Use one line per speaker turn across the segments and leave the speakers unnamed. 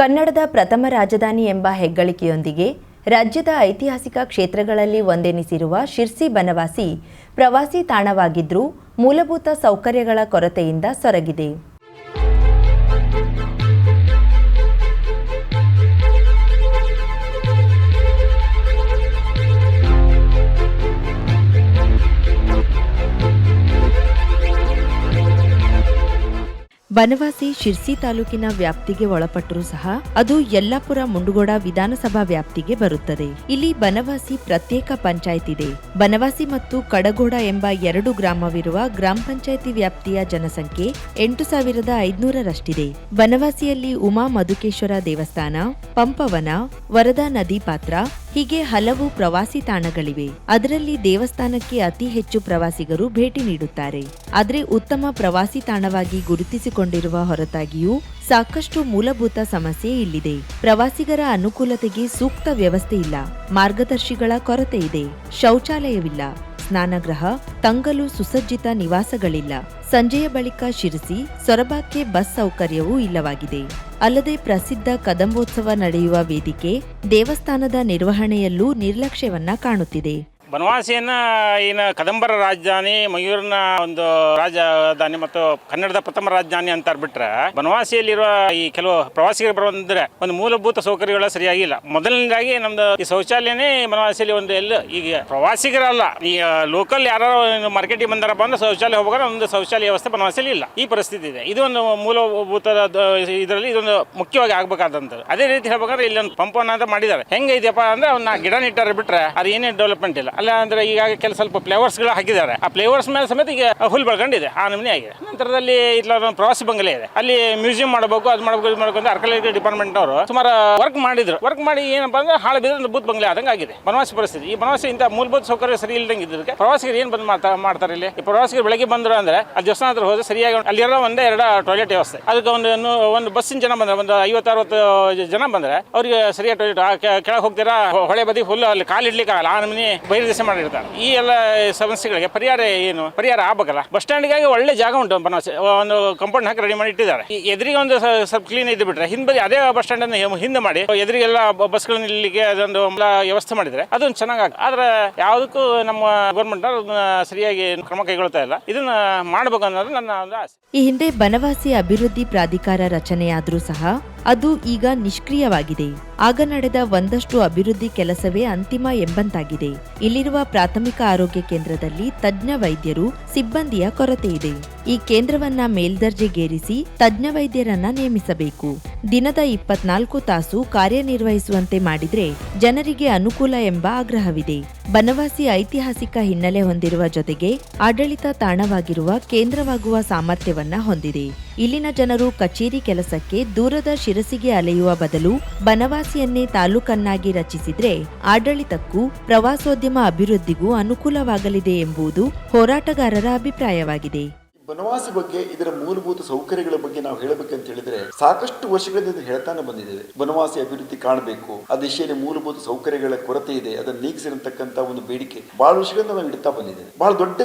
ಕನ್ನಡದ ಪ್ರಥಮ ರಾಜಧಾನಿ ಎಂಬ ಹೆಗ್ಗಳಿಕೆಯೊಂದಿಗೆ ರಾಜ್ಯದ ಐತಿಹಾಸಿಕ ಕ್ಷೇತ್ರಗಳಲ್ಲಿ ಒಂದೆನಿಸಿರುವ ಶಿರ್ಸಿ ಬನವಾಸಿ ಪ್ರವಾಸಿ ತಾಣವಾಗಿದ್ದರೂ ಮೂಲಭೂತ ಸೌಕರ್ಯಗಳ ಕೊರತೆಯಿಂದ ಸೊರಗಿದೆ. ಬನವಾಸಿ ಶಿರ್ಸಿ ತಾಲೂಕಿನ ವ್ಯಾಪ್ತಿಗೆ ಒಳಪಟ್ಟರೂ ಸಹ ಅದು ಯಲ್ಲಾಪುರ ಮುಂಡುಗೋಡ ವಿಧಾನಸಭಾ ವ್ಯಾಪ್ತಿಗೆ ಬರುತ್ತದೆ. ಇಲ್ಲಿ ಬನವಾಸಿ ಪ್ರತ್ಯೇಕ ಪಂಚಾಯತ್ ಇದೆ. ಬನವಾಸಿ ಮತ್ತು ಕಡಗೋಡ ಎಂಬ ಎರಡು ಗ್ರಾಮವಿರುವ ಗ್ರಾಮ ಪಂಚಾಯತಿ ವ್ಯಾಪ್ತಿಯ ಜನಸಂಖ್ಯೆ ಎಂಟು ಸಾವಿರದ ಐದುನೂರರಷ್ಟಿದೆ. ಬನವಾಸಿಯಲ್ಲಿ ಉಮಾ ಮಧುಕೇಶ್ವರ ದೇವಸ್ಥಾನ, ಪಂಪವನ, ವರದಾ ನದಿ ಪಾತ್ರ ಹೀಗೆ ಹಲವು ಪ್ರವಾಸಿ ತಾಣಗಳಿವೆ. ಅದರಲ್ಲಿ ದೇವಸ್ಥಾನಕ್ಕೆ ಅತಿ ಹೆಚ್ಚು ಪ್ರವಾಸಿಗರು ಭೇಟಿ ನೀಡುತ್ತಾರೆ. ಆದರೆ ಉತ್ತಮ ಪ್ರವಾಸಿ ತಾಣವಾಗಿ ಗುರುತಿಸಿಕೊಂಡಿರುವ ಹೊರತಾಗಿಯೂ ಸಾಕಷ್ಟು ಮೂಲಭೂತ ಸಮಸ್ಯೆ ಇಲ್ಲಿದೆ. ಪ್ರವಾಸಿಗರ ಅನುಕೂಲತೆಗೆ ಸೂಕ್ತ ವ್ಯವಸ್ಥೆ ಇಲ್ಲ. ಮಾರ್ಗದರ್ಶಿಗಳ ಕೊರತೆ ಇದೆ. ಶೌಚಾಲಯವಿಲ್ಲ. ಸ್ನಾನಗೃಹ, ತಂಗಲು ಸುಸಜ್ಜಿತ ನಿವಾಸಗಳಿಲ್ಲ. ಸಂಜೆಯ ಬಳಿಕ ಶಿರಸಿ, ಸೊರಬಕ್ಕೆ ಬಸ್ ಸೌಕರ್ಯವೂ ಇಲ್ಲವಾಗಿದೆ. ಅಲ್ಲದೆ ಪ್ರಸಿದ್ಧ ಕದಂಬೋತ್ಸವ ನಡೆಯುವ ವೇದಿಕೆ ದೇವಸ್ಥಾನದ ನಿರ್ವಹಣೆಯಲ್ಲೂ ನಿರ್ಲಕ್ಷ್ಯವನ್ನ ಕಾಣುತ್ತಿದೆ.
ಬನವಾಸಿಯನ್ನ ಏನು ಕದಂಬರ ರಾಜಧಾನಿ, ಮಯೂರಿನ ಒಂದು ರಾಜಧಾನಿ ಮತ್ತು ಕನ್ನಡದ ಪ್ರಥಮ ರಾಜಧಾನಿ ಅಂತ ಬಿಟ್ರೆ ಬನವಾಸಿಯಲ್ಲಿರುವ ಈ ಕೆಲವು ಪ್ರವಾಸಿಗರು ಬರುವಂದ್ರೆ ಒಂದು ಮೂಲಭೂತ ಸೌಕರ್ಯಗಳು ಸರಿಯಾಗಿಲ್ಲ. ಮೊದಲನೇದಾಗಿ ನಮ್ದು ಈ ಶೌಚಾಲಯನೇ ಬನವಾಸಿಯಲ್ಲಿ ಒಂದು ಎಲ್ಲ, ಈಗ ಪ್ರವಾಸಿಗರಲ್ಲ. ಈ ಲೋಕಲ್ ಯಾರು ಮಾರ್ಕೆಟಿಗೆ ಬಂದಾರಪ್ಪ ಅಂದ್ರೆ ಶೌಚಾಲಯ ಹೋಗುವಾಗ ಒಂದು ಶೌಚಾಲಯ ವ್ಯವಸ್ಥೆ ಬನವಾಸಿಯಲ್ಲಿ ಇಲ್ಲ. ಈ ಪರಿಸ್ಥಿತಿ ಇದೆ. ಇದು ಒಂದು ಮೂಲಭೂತ ಇದರಲ್ಲಿ ಇದೊಂದು ಮುಖ್ಯವಾಗಿ ಆಗ್ಬೇಕಾದಂಥದ್ದು. ಅದೇ ರೀತಿ ಹೇಳ್ಬೇಕಾದ್ರೆ ಇಲ್ಲಿ ಒಂದು ಪಂಪನ ಅಂತ ಮಾಡಿದ್ದಾರೆ. ಹೆಂಗೆ ಇದೆಯಪ್ಪ ಅಂದ್ರೆ ಅವ್ನ ಗಿಡ ನೆಟ್ಟಾರೆ ಬಿಟ್ರೆ ಅದು ಏನೇ ಡೆವಲಪ್ಮೆಂಟ್ ಇಲ್ಲ. ಅಲ್ಲ ಅಂದ್ರೆ ಈಗ ಕೆಲ ಸ್ವಲ್ಪ ಫ್ಲೇವರ್ಸ್ಗಳು ಹಾಕಿದ್ದಾರೆ. ಆ ಫ್ಲೇವರ್ಸ್ ಮೇಲೆ ಸಮೇತ ಈಗ ಹುಲ್ ಬೆಳ್ಕೊಂಡಿದೆ, ಆ ನಮೂನೆ ಆಗಿದೆ. ನಂತರದಲ್ಲಿ ಇಲ್ಲ ಪ್ರವಾಸಿ ಬಂಗಲೆ ಇದೆ. ಅಲ್ಲಿ ಮ್ಯೂಸಿಯಂ ಮಾಡಬೇಕು, ಅದು ಮಾಡಬೇಕು, ಇದು ಮಾಡಬೇಕು ಅಂತ ಡಿಪಾರ್ಟ್ಮೆಂಟ್ ಅವರು ಸುಮಾರು ವರ್ಕ್ ಮಾಡಿದ್ರು. ವರ್ಕ್ ಮಾಡಿ ಏನಪ್ಪ ಅಂದ್ರೆ ಹಾಳು ಬಿದ್ದ ಬೂತ್ ಬಂಗಲೆ ಆದಂಗೆ ಆಗಿದೆ. ಬನವಾಸಿ ಪರಿಸ್ಥಿತಿ. ಈ ಬನವಾಸಿ ಇಂತ ಮೂಲಭೂತ ಸೌಕರ್ಯ ಸರಿ ಇಲ್ದಂಗೆ ಪ್ರವಾಸಿಗರು ಏನು ಬಂದು ಮಾಡ್ತಾ ಮಾಡ್ತಾರೆ ಇಲ್ಲಿ? ಈ ಪ್ರವಾಸಿಗರು ಬೆಳಗ್ಗೆ ಬಂದ್ರು ಅಂದ್ರೆ ಆ ದೇವಸ್ಥಾನ ಹತ್ರ ಹೋದ್ರೆ ಸರಿಯಾಗಿ ಅಲ್ಲಿರೋ ಒಂದೇ ಎರಡು ಟಾಯ್ಲೆಟ್ ವ್ಯವಸ್ಥೆ. ಅದಕ್ಕೆ ಒಂದು ಒಂದು ಬಸ್ಸಿನ ಜನ ಬಂದ್ರೆ, ಒಂದು ಐವತ್ತು ಅರವತ್ತು ಜನ ಬಂದ್ರೆ, ಅವರಿಗೆ ಸರಿಯಾಗಿ ಟಾಯ್ಲೆಟ್ ಕೆಳಗೆ ಹೋಗ್ತೀರಾ? ಹೊಳೆ ಬದಿ ಫುಲ್ ಅಲ್ಲಿ ಕಾಲಿಡ್ಲಿಕ್ಕೆ ಆಗಲ್ಲ ಆ ನಮೂನಿ ಬಹಿರ್ದೆಸೆ ಮಾಡಿರ್ತಾರೆ ಈ ಎಲ್ಲ ಸಮಸ್ಯೆಗಳಿಗೆ ಪರಿಹಾರ ಏನು? ಪರಿಹಾರ ಆಗಬೇಕಲ್ಲ? ಬಸ್ ಸ್ಟ್ಯಾಂಡ್ಗಾಗಿ ಒಳ್ಳೆ ಜಾಗ ಉಂಟು ಬನವಾಸಿ. ಒಂದು ಕಂಪೌಂಡ್ ಹಾಕಿ ರೆಡಿ ಮಾಡಿ ಇಟ್ಟಿದ್ದಾರೆ. ಎದುರಿಗೆ ಒಂದು ಸ್ವಲ್ಪ ಕ್ಲೀನ್ ಇದ್ದು ಬಿಟ್ರೆ ಹಿಂದೆ ಅದೇ ಬಸ್ ಸ್ಟ್ಯಾಂಡ್ ಹಿಂದೆ ಮಾಡಿ, ಎದುರಿಗೆಲ್ಲ ಬಸ್ಗಳು ನಿಲ್ಲಿಗೆ ಅದೊಂದು ವ್ಯವಸ್ಥೆ ಮಾಡಿದ್ರೆ ಅದೊಂದು ಚೆನ್ನಾಗಿ ಆದ್ರೆ ಯಾವುದಕ್ಕೂ ನಮ್ಮ ಗೌರ್ಮೆಂಟ್ ಸರಿಯಾಗಿ ಕ್ರಮ ಕೈಗೊಳ್ತಾ ಇಲ್ಲ. ಇದನ್ನ ಮಾಡಬೇಕು ಅನ್ನೋದು ನನ್ನ ಒಂದು ಆಸೆ.
ಈ ಹಿಂದೆ ಬನವಾಸಿ ಅಭಿವೃದ್ಧಿ ಪ್ರಾಧಿಕಾರ ರಚನೆಯಾದರೂ ಸಹ ಅದು ಈಗ ನಿಷ್ಕ್ರಿಯವಾಗಿದೆ. ಆಗ ನಡೆದ ಒಂದಷ್ಟು ಅಭಿವೃದ್ಧಿ ಕೆಲಸವೇ ಅಂತಿಮ ಎಂಬಂತಾಗಿದೆ. ಇಲ್ಲಿರುವ ಪ್ರಾಥಮಿಕ ಆರೋಗ್ಯ ಕೇಂದ್ರದಲ್ಲಿ ತಜ್ಞ ವೈದ್ಯರು ಸಿಬ್ಬಂದಿಯ ಕೊರತೆ ಇದೆ. ಈ ಕೇಂದ್ರವನ್ನ ಮೇಲ್ದರ್ಜೆಗೇರಿಸಿ ತಜ್ಞ ವೈದ್ಯರನ್ನ ನೇಮಿಸಬೇಕು. ದಿನದ ಇಪ್ಪತ್ನಾಲ್ಕು ತಾಸು ಕಾರ್ಯನಿರ್ವಹಿಸುವಂತೆ ಮಾಡಿದ್ರೆ ಜನರಿಗೆ ಅನುಕೂಲ ಎಂಬ ಆಗ್ರಹವಿದೆ. ಬನವಾಸಿ ಐತಿಹಾಸಿಕ ಹಿನ್ನೆಲೆ ಹೊಂದಿರುವ ಜೊತೆಗೆ ಆಡಳಿತ ತಾಣವಾಗಿರುವ ಕೇಂದ್ರವಾಗುವ ಸಾಮರ್ಥ್ಯವನ್ನ ಹೊಂದಿದೆ. ಇಲ್ಲಿನ ಜನರು ಕಚೇರಿ ಕೆಲಸಕ್ಕೆ ದೂರದ ಶಿರಸಿಗೆ ಅಲೆಯುವ ಬದಲು ಬನವಾಸಿಯನ್ನೇ ತಾಲೂಕನ್ನಾಗಿ ರಚಿಸಿದ್ರೆ ಆಡಳಿತಕ್ಕೂ ಪ್ರವಾಸೋದ್ಯಮ ಅಭಿವೃದ್ಧಿಗೂ ಅನುಕೂಲವಾಗಲಿದೆ ಎಂಬುದು ಹೋರಾಟಗಾರರ ಅಭಿಪ್ರಾಯವಾಗಿದೆ.
ಬನವಾಸಿ ಬಗ್ಗೆ ಇದರ ಮೂಲಭೂತ ಸೌಕರ್ಯಗಳ ಬಗ್ಗೆ ನಾವು ಹೇಳಬೇಕಂತ ಹೇಳಿದ್ರೆ ಸಾಕಷ್ಟು ವರ್ಷಗಳಿಂದ ಹೇಳ್ತಾನೆ ಬಂದಿದ್ದೇವೆ. ಬನವಾಸಿ ಅಭಿವೃದ್ಧಿ ಕಾಣಬೇಕು, ಆ ದಿಶೆಯಲ್ಲಿ ಮೂಲಭೂತ ಸೌಕರ್ಯಗಳ ಕೊರತೆ ಇದೆ, ಅದನ್ನು ನೀಗಿಸಿರತಕ್ಕಂತ ಒಂದು ಬೇಡಿಕೆ ಬಹಳ ವರ್ಷಗಳಿಂದ ನಾವು ಇಡ್ತಾ ಬಂದಿದ್ದೇವೆ. ಬಹಳ ದೊಡ್ಡ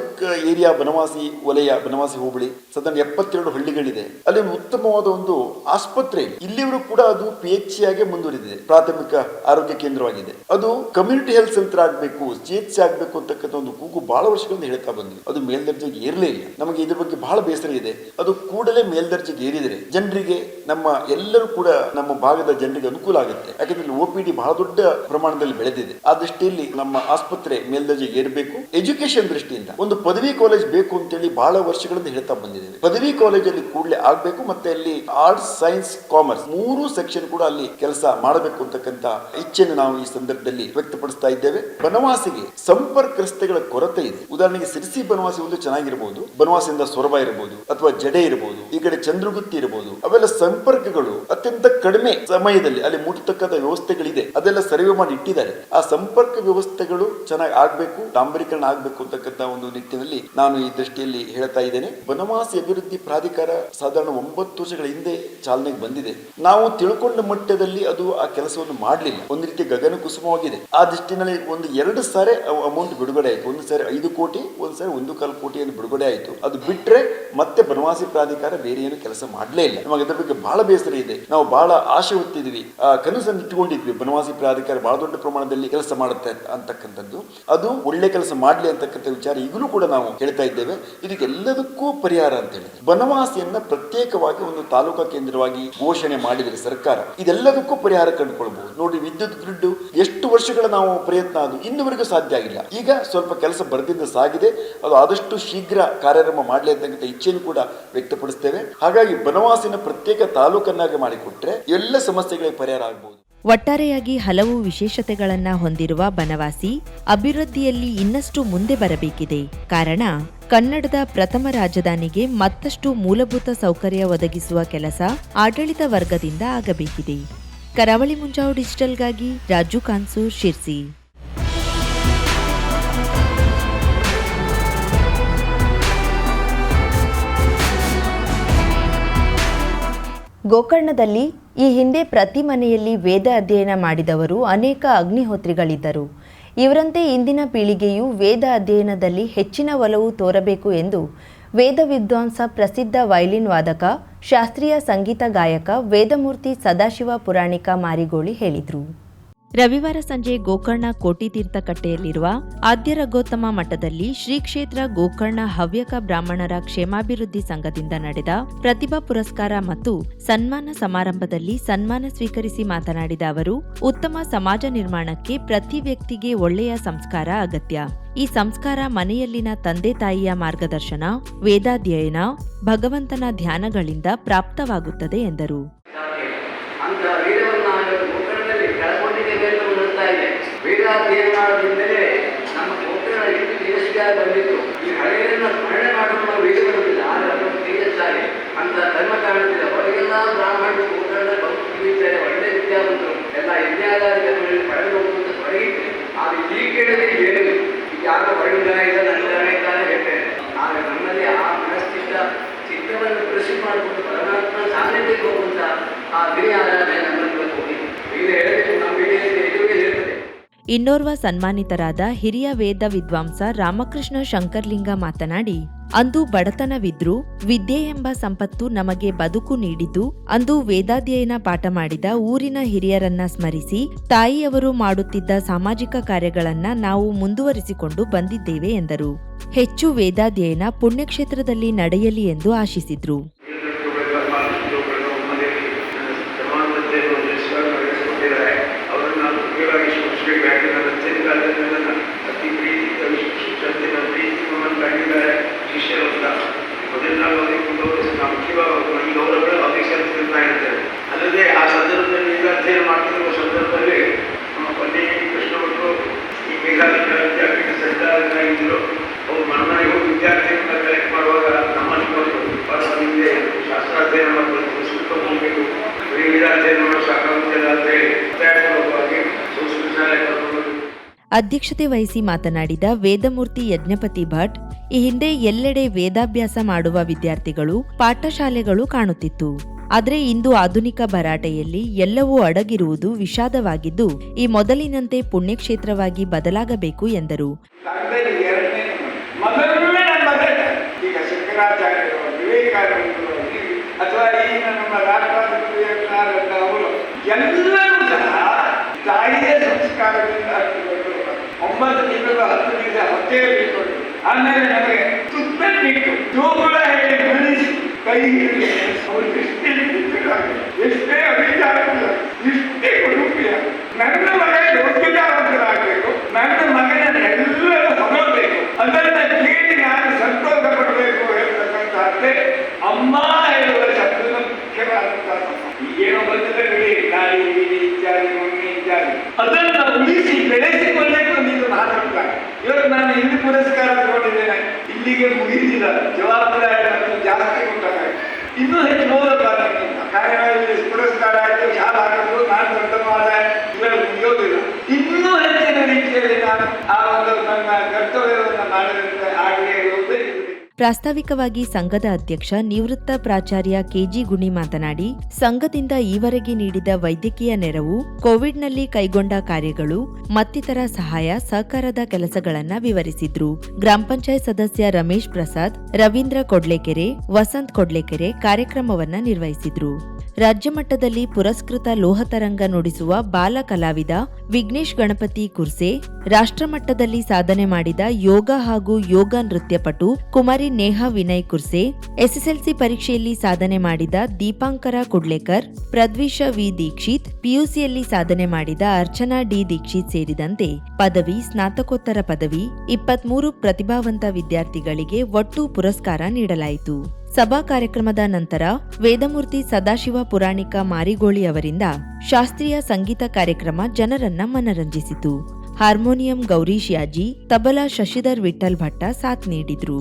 ಏರಿಯಾ ಬನವಾಸಿ ವಲಯ ಬನವಾಸಿ ಹೋಬಳಿ ಸದನ ಎಪ್ಪತ್ತೆರಡು ಹಳ್ಳಿಗಳಿದೆ. ಅಲ್ಲಿ ಉತ್ತಮವಾದ ಒಂದು ಆಸ್ಪತ್ರೆ ಇಲ್ಲಿವ್ರು ಕೂಡ ಅದು ಪಿ ಎಚ್ ಆಗಿ ಮುಂದುವರಿದಿದೆ. ಪ್ರಾಥಮಿಕ ಆರೋಗ್ಯ ಕೇಂದ್ರವಾಗಿದೆ. ಅದು ಕಮ್ಯುನಿಟಿ ಹೆಲ್ತ್ ಸೆಂಟರ್ ಆಗಬೇಕು ಜಿ ಎಚ್ ಸಿ ಆಗಬೇಕು ಅಂತಕ್ಕಂಥ ಒಂದು ಕೂಗು ಬಹಳ ವರ್ಷಗಳಿಂದ ಹೇಳ್ತಾ ಬಂದಿದೆ. ಅದು ಮೇಲ್ದರ್ಜೆಗೆ ಏರಲೇ ಇಲ್ಲ. ನಮಗೆ ಇದ್ರ ಬಗ್ಗೆ ಬಹಳ ಬೇಸರ ಇದೆ. ಅದು ಕೂಡಲೇ ಮೇಲ್ದರ್ಜೆಗೆ ಏರಿದರೆ ಜನರಿಗೆ ನಮ್ಮ ಎಲ್ಲರೂ ಕೂಡ ನಮ್ಮ ಭಾಗದ ಜನರಿಗೆ ಅನುಕೂಲ ಆಗುತ್ತೆ. ಯಾಕಂದ್ರೆ ಇಲ್ಲಿ ಪಿ ಬಹಳ ದೊಡ್ಡ ಪ್ರಮಾಣದಲ್ಲಿ ಬೆಳೆದಿದೆ. ಆ ದೃಷ್ಟಿಯಲ್ಲಿ ನಮ್ಮ ಆಸ್ಪತ್ರೆ ಮೇಲ್ದರ್ಜೆಗೆ ಏರಬೇಕು. ಎಜುಕೇಶನ್ ದೃಷ್ಟಿಯಿಂದ ಒಂದು ಪದವಿ ಕಾಲೇಜ್ ಬೇಕು ಅಂತೇಳಿ ಬಹಳ ವರ್ಷಗಳಿಂದ ಹೇಳ್ತಾ ಬಂದಿದ್ದೇವೆ. ಪದವಿ ಕಾಲೇಜಲ್ಲಿ ಕೂಡಲೇ ಆಗಬೇಕು ಮತ್ತೆ ಅಲ್ಲಿ ಆರ್ಟ್ಸ್ ಸೈನ್ಸ್ ಕಾಮರ್ಸ್ ಮೂರು ಸೆಕ್ಷನ್ ಕೂಡ ಅಲ್ಲಿ ಕೆಲಸ ಮಾಡಬೇಕು ಅಂತಕ್ಕಂತ ಇಚ್ಛೆಯನ್ನು ನಾವು ಈ ಸಂದರ್ಭದಲ್ಲಿ ವ್ಯಕ್ತಪಡಿಸ್ತಾ ಇದ್ದೇವೆ. ಬನವಾಸಿಗೆ ಸಂಪರ್ಕ ರಸ್ತೆಗಳ ಕೊರತೆ ಇದೆ. ಉದಾಹರಣೆಗೆ ಸಿರಿಸಿ ಬನವಾಸಿ ಒಂದು ಚೆನ್ನಾಗಿರಬಹುದು ಬನವಾಸಿಯಿಂದ ಸೊರಬ ಇರಬಹುದು ಅಥವಾ ಜಡೆ ಇರಬಹುದು ಈ ಕಡೆ ಚಂದ್ರಗುತ್ತಿ ಇರಬಹುದು ಅವೆಲ್ಲ ಸಂಪರ್ಕಗಳು ಅತ್ಯಂತ ಕಡಿಮೆ ಸಮಯದಲ್ಲಿ ಅಲ್ಲಿ ಮುಟ್ಟತಕ್ಕಂತ ವ್ಯವಸ್ಥೆಗಳಿದೆ. ಅದೆಲ್ಲ ಸರ್ವೆ ಮಾಡಿ ಇಟ್ಟಿದ್ದಾರೆ. ಆ ಸಂಪರ್ಕ ವ್ಯವಸ್ಥೆಗಳು ಚೆನ್ನಾಗಿ ಆಗ್ಬೇಕು, ಡಾಂಬರೀಕರಣ ಆಗ್ಬೇಕು ಅಂತಕ್ಕಂತ ಒಂದು ನಿಟ್ಟಿನಲ್ಲಿ ನಾನು ಈ ದೃಷ್ಟಿಯಲ್ಲಿ ಹೇಳ್ತಾ ಇದ್ದೇನೆ. ಬನವಾಸಿ ಅಭಿವೃದ್ಧಿ ಪ್ರಾಧಿಕಾರ ಸಾಧಾರಣ ಒಂಬತ್ತು ವರ್ಷಗಳ ಹಿಂದೆ ಚಾಲನೆಗೆ ಬಂದಿದೆ. ನಾವು ತಿಳ್ಕೊಂಡ ಮಟ್ಟದಲ್ಲಿ ಅದು ಆ ಕೆಲಸವನ್ನು ಮಾಡಲಿಲ್ಲ. ಒಂದು ರೀತಿ ಗಗನ ಕುಸುಮವಾಗಿದೆ ಆ ದೃಷ್ಟಿನಲ್ಲಿ ಒಂದು ಎರಡು ಸಾರಿ ಅಮೌಂಟ್ ಬಿಡುಗಡೆ ಆಯಿತು. ಒಂದು ಸಾರಿ ಐದು ಕೋಟಿ, ಒಂದು ಸಾರಿ ಒಂದು ಕಾಲು ಕೋಟಿಯನ್ನು ಬಿಡುಗಡೆ ಆಯಿತು. ಅದು ಬಿಟ್ಟು ಬಿಟ್ರೆ ಮತ್ತೆ ಬನವಾಸಿ ಪ್ರಾಧಿಕಾರ ಬೇರೆ ಏನು ಕೆಲಸ ಮಾಡಲೇ ಇಲ್ಲ. ನಮಗೆ ಅದರ ಬಗ್ಗೆ ಬಹಳ ಬೇಸರ ಇದೆ. ನಾವು ಬಹಳ ಆಶೆ ಹೊತ್ತಿದ್ವಿ ಕನಸನ್ನು ಇಟ್ಟುಕೊಂಡಿದ್ವಿ. ಬನವಾಸಿ ಪ್ರಾಧಿಕಾರ ಬಹಳ ದೊಡ್ಡ ಪ್ರಮಾಣದಲ್ಲಿ ಕೆಲಸ ಮಾಡುತ್ತೆ ಅಂತಕ್ಕಂಥದ್ದು. ಅದು ಒಳ್ಳೆ ಕೆಲಸ ಮಾಡಲಿ ಅಂತಕ್ಕಂಥ ವಿಚಾರ ಈಗಲೂ ಕೂಡ ನಾವು ಹೇಳ್ತಾ ಇದ್ದೇವೆ. ಇದಕ್ಕೆಲ್ಲದಕ್ಕೂ ಪರಿಹಾರ ಅಂತ ಹೇಳಿದ್ರೆ. ಬನವಾಸಿಯನ್ನ ಪ್ರತ್ಯೇಕವಾಗಿ ಒಂದು ತಾಲೂಕಾ ಕೇಂದ್ರವಾಗಿ ಘೋಷಣೆ ಮಾಡಿದರೆ ಸರ್ಕಾರ. ಇದೆಲ್ಲದಕ್ಕೂ ಪರಿಹಾರ ಕಂಡುಕೊಳ್ಬಹುದು. ನೋಡಿ, ವಿದ್ಯುತ್ ಗ್ರಿಡ್ ಎಷ್ಟು ವರ್ಷಗಳ ನಾವು ಪ್ರಯತ್ನ ಅದು ಇನ್ನುವರೆಗೂ ಸಾಧ್ಯ ಆಗಿಲ್ಲ ಈಗ ಸ್ವಲ್ಪ ಕೆಲಸ ಬರೆದಿಂದ ಸಾಗಿದೆ. ಅದು ಆದಷ್ಟು ಶೀಘ್ರ ಕಾರ್ಯಕ್ರಮ ಮಾಡಲಿ ಅಂತಕ್ಕಂಥ ಇಚ್ಛೆಯನ್ನು ಕೂಡ ವ್ಯಕ್ತಪಡಿಸ್ತೇವೆ. ಹಾಗಾಗಿ ಬನವಾಸಿನ ಪ್ರತ್ಯೇಕ ತಾಲೂಕನ್ನಾಗಿ ಮಾಡಿಕೊಟ್ರೆ ಎಲ್ಲ ಸಮಸ್ಯೆಗಳಿಗೆ ಪರಿಹಾರ ಆಗಬಹುದು
ಒಟ್ಟಾರೆಯಾಗಿ ಹಲವು ವಿಶೇಷತೆಗಳನ್ನ ಹೊಂದಿರುವ ಬನವಾಸಿ ಅಭಿವೃದ್ಧಿಯಲ್ಲಿ ಇನ್ನಷ್ಟು ಮುಂದೆ ಬರಬೇಕಿದೆ. ಕಾರಣ, ಕನ್ನಡದ ಪ್ರಥಮ ರಾಜಧಾನಿಗೆ ಮತ್ತಷ್ಟು ಮೂಲಭೂತ ಸೌಕರ್ಯ ಒದಗಿಸುವ ಕೆಲಸ ಆಡಳಿತ ವರ್ಗದಿಂದ ಆಗಬೇಕಿದೆ. ಕರಾವಳಿ ಮುಂಜಾವು ಡಿಜಿಟಲ್ಗಾಗಿ ರಾಜು ಕಾನ್ಸೂರ್ ಶಿರ್ಸಿ. ಗೋಕರ್ಣದಲ್ಲಿ ಈ ಹಿಂದೆ ಪ್ರತಿ ಮನೆಯಲ್ಲಿ ವೇದ ಅಧ್ಯಯನ ಮಾಡಿದವರು ಅನೇಕ ಅಗ್ನಿಹೋತ್ರಿಗಳಿದ್ದರು. ಇವರಂತೆ ಇಂದಿನ ಪೀಳಿಗೆಯು ವೇದ ಅಧ್ಯಯನದಲ್ಲಿ ಹೆಚ್ಚಿನ ಒಲವು ತೋರಬೇಕು ಎಂದು ವೇದ ವಿದ್ವಾಂಸ ಪ್ರಸಿದ್ಧ ವೈಲಿನ್ ವಾದಕ, ಶಾಸ್ತ್ರೀಯ ಸಂಗೀತ ಗಾಯಕ, ವೇದಮೂರ್ತಿ ಸದಾಶಿವ ಪುರಾಣಿಕ ಮಾರಿಗೋಳಿ ಹೇಳಿದರು. ರವಿವಾರ ಸಂಜೆ ಗೋಕರ್ಣ ಕೋಟಿತೀರ್ಥ ಕಟ್ಟೆಯಲ್ಲಿರುವ ಆದ್ಯ ರಘೋತ್ತಮ ಮಠದಲ್ಲಿ ಶ್ರೀ ಕ್ಷೇತ್ರ ಗೋಕರ್ಣ ಹವ್ಯಕ ಬ್ರಾಹ್ಮಣರ ಕ್ಷೇಮಾಭಿವೃದ್ಧಿ ಸಂಘದಿಂದ ನಡೆದ ಪ್ರತಿಭಾ ಪುರಸ್ಕಾರ ಮತ್ತು ಸನ್ಮಾನ ಸಮಾರಂಭದಲ್ಲಿ ಸನ್ಮಾನ ಸ್ವೀಕರಿಸಿ ಮಾತನಾಡಿದ ಅವರು, ಉತ್ತಮ ಸಮಾಜ ನಿರ್ಮಾಣಕ್ಕೆ ಪ್ರತಿ ವ್ಯಕ್ತಿಗೆ ಒಳ್ಳೆಯ ಸಂಸ್ಕಾರ ಅಗತ್ಯ. ಈ ಸಂಸ್ಕಾರ ಮನೆಯಲ್ಲಿನ ತಂದೆ ತಾಯಿಯ ಮಾರ್ಗದರ್ಶನ, ವೇದಾಧ್ಯಯನ, ಭಗವಂತನ ಧ್ಯಾನಗಳಿಂದ ಪ್ರಾಪ್ತವಾಗುತ್ತದೆ ಎಂದರು
ಅಂತ ವೇದವನ್ನು ಇವತ್ತು ಗೋಕರ್ಣದಲ್ಲಿ ಕಳ್ಕೊಂಡಿದ್ದೇವೆ ಅಂತ ಅನ್ನಿಸ್ತಾ ಇದೆ ವೇದಾಧ್ಯಯನ ಮಾಡೋದ್ರಿಂದಲೇ ನಮ್ಮ ಎಷ್ಟು ತೇಜಸ್ವಿಯಾಗಿ ಬಂದಿತ್ತು. ಈ ಹಳೆಯನ್ನ ಸ್ಮರಣೆ ಮಾಡುವ ವೇದ ಬರುತ್ತಿಲ್ಲ. ಆದರೆ ಅದನ್ನು ಅಂತ ಧರ್ಮ ಕಾಣುತ್ತಿಲ್ಲ ಹೊರಗೆಲ್ಲ ಬ್ರಾಹ್ಮಣರು ಒಳ್ಳೆ ತಿಳಿಯುತ್ತಾರೆ ಒಳ್ಳೆ ವಿದ್ಯಾವಂತರು ಎಲ್ಲ ಯಜ್ಞಾಧಾರಿತಗಳಲ್ಲಿ ಪಡೆದು ಹೋಗುವಂತ ತೊಡಗಿತ್ತು ಆದರೆ ಈ ಕೇಳದೆ ಏನು ಯಾರೋ ಹೊರಗಿನ ಇಲ್ಲ ನನ್ನ ಇದ್ದಾನೆ ಹೇಳ್ತೇನೆ ಆದರೆ ನಮ್ಮಲ್ಲಿ ಆ ಮನಸ್ಥಿತ ಚಿತ್ತವನ್ನು ಕೃಷಿ ಮಾಡಿಕೊಂಡು ಪರಮಾತ್ಮ ಸಾನ್ನಿಧ್ಯಕ್ಕೆ ಹೋಗುವಂತ ಆ ಗಿರಿ ಆರಾಧನೆ ನಮ್ಮಲ್ಲಿ ಇವತ್ತು ಹೋಗಿದೆ ಈಗ ಹೇಳಬೇಕು ನಮ್ಮ ಇಡೀ ಎದುರಿಗೆ ಇರ್ತದೆ
ಇನ್ನೋರ್ವ ಸನ್ಮಾನಿತರಾದ ಹಿರಿಯ ವೇದ ವಿದ್ವಾಂಸ ರಾಮಕೃಷ್ಣ ಶಂಕರ್ಲಿಂಗ ಮಾತನಾಡಿ, ಅಂದು ಬಡತನವಿದ್ರೂ, ವಿದ್ಯೆ ಎಂಬ ಸಂಪತ್ತು ನಮಗೆ ಬದುಕು ನೀಡಿದ್ದು, ಅಂದು ವೇದಾಧ್ಯಯನ ಪಾಠ ಮಾಡಿದ ಊರಿನ ಹಿರಿಯರನ್ನ ಸ್ಮರಿಸಿ, ತಾಯಿಯವರು ಮಾಡುತ್ತಿದ್ದ ಸಾಮಾಜಿಕ ಕಾರ್ಯಗಳನ್ನ ನಾವು ಮುಂದುವರಿಸಿಕೊಂಡು ಬಂದಿದ್ದೇವೆ ಎಂದರು. ಹೆಚ್ಚು ವೇದಾಧ್ಯಯನ ಪುಣ್ಯಕ್ಷೇತ್ರದಲ್ಲಿ ನಡೆಯಲಿ ಎಂದು ಆಶಿಸಿದ್ರು
ಅವರನ್ನು ನಾನು ಮುಖ್ಯವಾಗಿ ಸ್ಮರಿಸಬೇಕಾಗಿ ನನ್ನ ಅತ್ಯಂತ ಅತಿ ಪ್ರೀತಿ ಕವಿಶಂತೆ ನನ್ನ ಪ್ರೀತಿ ನಮ್ಮನ್ನು ಕಂಡಿದ್ದಾರೆ ಶಿಷ್ಯರು ಅಂತ ಮೊದಲು ನಾವು ಅದಕ್ಕೆ ಗೌರವಿಸ ಮುಖ್ಯವಾಗಿ ಈ ಗೌರವಗಳು ಅವರಿಗೆ ಸಲ್ಲಿಸ್ತಾ ಇರ್ತೇವೆ ಅಲ್ಲದೆ ಆ ಸಂದರ್ಭದಲ್ಲಿ ಈಗ ಅಧ್ಯಯನ ಮಾಡ್ತಿರುವ ಸಂದರ್ಭದಲ್ಲಿ ನಮ್ಮ ಪಲ್ಲಿ ಕೃಷ್ಣಭಟ್ರು ಈ ಮೇಘಾಲಯ ವಿದ್ಯಾಪೀಠ ಸಂಚಾಲಕರಾಗಿದ್ದರು ಅವರು ಮನಮನೆಗೆ ಹೋಗಿ ವಿದ್ಯಾರ್ಥಿಗಳನ್ನ ಕಲೆಕ್ಟ್ ಮಾಡುವಾಗ ನಮ್ಮನ್ನು ಬಂದು ಬಹಳ ಹಿಂದೆ ಶಾಸ್ತ್ರಾಧ್ಯಯನ ಮಾಡಬೇಕು ಸಂಸ್ಕೃತ ಹೋಗಬೇಕು ಬರೀ ವೇದಾಧ್ಯಯನ ಮಾಡೋ ಸಾಕಾಗುತ್ತಿಲ್ಲ ಅಂತ ಹೇಳಿ ಒತ್ತಾಯಪೂರ್ವಕವಾಗಿ ಸಂಸ್ಕೃತ ಶಾಲೆ ಕರ್ಕೊಂಡು ಹೋಗಿ
ಅಧ್ಯಕ್ಷತೆ ವಹಿಸಿ ಮಾತನಾಡಿದ ವೇದಮೂರ್ತಿ ಯಜ್ಞಪತಿ ಭಟ್, ಈ ಹಿಂದೆ ಎಲ್ಲೆಡೆ ವೇದಾಭ್ಯಾಸ ಮಾಡುವ ವಿದ್ಯಾರ್ಥಿಗಳು ಪಾಠಶಾಲೆಗಳು ಕಾಣುತ್ತಿತ್ತು. ಆದರೆ ಇಂದು ಆಧುನಿಕ ಭರಾಟೆಯಲ್ಲಿ ಎಲ್ಲವೂ ಅಡಗಿರುವುದು ವಿಷಾದವಾಗಿದ್ದು, ಈ ಮೊದಲಿನಂತೆ ಪುಣ್ಯಕ್ಷೇತ್ರವಾಗಿ ಬದಲಾಗಬೇಕು ಎಂದರು.
ಲಂಡನ್ ಎರಡನೇ ಮೊದಲನೇ ಇಟ್ಕೊಂಡು ಆಮೇಲೆ ನಮಗೆ ತುತ್ತನ್ನಿಟ್ಟು ತೂಗುಳ ಹೇಳಿ ಬೆಳೆಸಿ ಕೈ ಹಿಡಿದು ಅವರು ಎಷ್ಟೇ ಚಿತ್ರರಾಗಿ ಎಷ್ಟೇ ಅಭಿಚಾರವಿಲ್ಲ ಇಷ್ಟೇ ಕುಟುಂಬಿಯ ನನ್ನ ಮಗ ಯೋಗ್ಯತಾವಂತರಾಗಬೇಕು ನನ್ನ ಮಗನ ಎಲ್ಲರೂ ಹೊಗಳಬೇಕು ಅದನ್ನ ಕೇಳಿ ನಾನು ಸಂತೋಷ ಪಡಬೇಕು ಹೇಳ್ತಕ್ಕಂಥದ್ದೇ ಅಮ್ಮ ಹೇಳುವ ಶಬ್ದದ ಮುಖ್ಯವಾದಂತಹ ಈಗೇನೋ ಬಂದಿದೆ ಬಿಡಿ ಗಾಳಿ ಬೀದಿ ಇತ್ಯಾದಿ ಮಮ್ಮಿ ಇತ್ಯಾದಿ ಅದನ್ನ ಉಳಿಸಿ ಬೆಳೆಸಿಕೊಳ್ಳಬೇಕು ನೀನು ಮಾತಾಡ್ತಾರೆ ಇವತ್ತು ನಾನು ಇಲ್ಲಿ ಪುರಸ್ಕಾರ ತಗೊಂಡಿದ್ದೇನೆ. ಇಲ್ಲಿಗೆ ಮುಗಿದಿಲ್ಲ. ಜವಾಬ್ದಾರಿ ಜಾಸ್ತಿ ಕೊಟ್ಟಾಗ ಇನ್ನೂ ಹೆಚ್ಚು ಓದಬಾರದು ಕಾರ್ಯಗಳಲ್ಲಿ ಪುರಸ್ಕಾರ ಆಯಿತು. ಯಾರು ಹಾಕಿದ್ರು? ನಾನು ದೊಡ್ಡವಾದ ಇವರು ಮುಗಿಯೋದಿಲ್ಲ. ಇನ್ನೂ ಹೆಚ್ಚಿನ ರೀತಿಯಲ್ಲಿ ನಾನು ಆ ಒಂದು ನನ್ನ ಕರ್ತವ್ಯವನ್ನು ಮಾಡಿದಂತೆ ಆಗಲೇ ಇರುವುದೇ
ಪ್ರಾಸ್ತಾವಿಕವಾಗಿ ಸಂಘದ ಅಧ್ಯಕ್ಷ ನಿವೃತ್ತ ಪ್ರಾಚಾರ್ಯ ಕೆಜಿ ಗುಣಿ ಮಾತನಾಡಿ, ಸಂಘದಿಂದ ಈವರೆಗೆ ನೀಡಿದ ವೈದ್ಯಕೀಯ ನೆರವು, ಕೋವಿಡ್ನಲ್ಲಿ ಕೈಗೊಂಡ ಕಾರ್ಯಗಳು, ಮತ್ತಿತರ ಸಹಾಯ, ಸಹಕಾರದ ಕೆಲಸಗಳನ್ನ ವಿವರಿಸಿದ್ರು. ಗ್ರಾಮ ಪಂಚಾಯತ್ ಸದಸ್ಯ ರಮೇಶ್ ಪ್ರಸಾದ್, ರವೀಂದ್ರ ಕೊಡ್ಲೆಕೆರೆ, ವಸಂತ್ ಕೊಡ್ಲೆಕೆರೆ ಕಾರ್ಯಕ್ರಮವನ್ನ ನಿರ್ವಹಿಸಿದ್ರು. ರಾಜ್ಯ ಮಟ್ಟದಲ್ಲಿ ಪುರಸ್ಕೃತ ಲೋಹತರಂಗ ನುಡಿಸುವ ಬಾಲ ಕಲಾವಿದ ವಿಘ್ನೇಶ್ ಗಣಪತಿ ಕುರ್ಸೆ ರಾಷ್ಟ್ರಮಟ್ಟದಲ್ಲಿ ಸಾಧನೆ ಮಾಡಿದ ಯೋಗ ಹಾಗೂ ಯೋಗ ನೃತ್ಯಪಟು ಕುಮಾರಿ ನೇಹಾ ವಿನಯ್ ಕುರ್ಸೆ, ಎಸ್ಎಸ್ಎಲ್ಸಿ ಪರೀಕ್ಷೆಯಲ್ಲಿ ಸಾಧನೆ ಮಾಡಿದ ದೀಪಾಂಕರ ಕುಡ್ಲೇಕರ್, ಪ್ರದ್ವಿಷ ವಿ ದೀಕ್ಷಿತ್, ಪಿಯುಸಿಯಲ್ಲಿ ಸಾಧನೆ ಮಾಡಿದ ಅರ್ಚನಾ ಡಿ ದೀಕ್ಷಿತ್ ಸೇರಿದಂತೆ ಪದವಿ, ಸ್ನಾತಕೋತ್ತರ ಪದವಿ, ಇಪ್ಪತ್ಮೂರು ಪ್ರತಿಭಾವಂತ ವಿದ್ಯಾರ್ಥಿಗಳಿಗೆ ಒಟ್ಟು ಪುರಸ್ಕಾರ ನೀಡಲಾಯಿತು. ಸಭಾ ಕಾರ್ಯಕ್ರಮದ ನಂತರ ವೇದಮೂರ್ತಿ ಸದಾಶಿವ ಪುರಾಣಿಕ ಮಾರಿಗೋಳಿ ಅವರಿಂದ ಶಾಸ್ತ್ರೀಯ ಸಂಗೀತ ಕಾರ್ಯಕ್ರಮ ಜನರನ್ನ ಮನರಂಜಿಸಿತು. ಹಾರ್ಮೋನಿಯಂ ಗೌರೀಶ್ ಯಾಜಿ ತಬಲಾ ಶಶಿಧರ್ ವಿಠಲ್ ಭಟ್ಟ ಸಾಥ್ ನೀಡಿದ್ರು.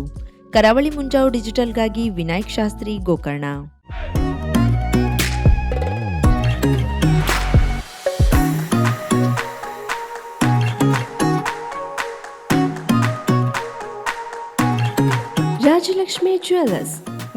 Karavali Munjavu ಡಿಜಿಟಲ್ಗಾಗಿ Vinayak Shastri Gokarna.
Rajalakshmi Jewelers,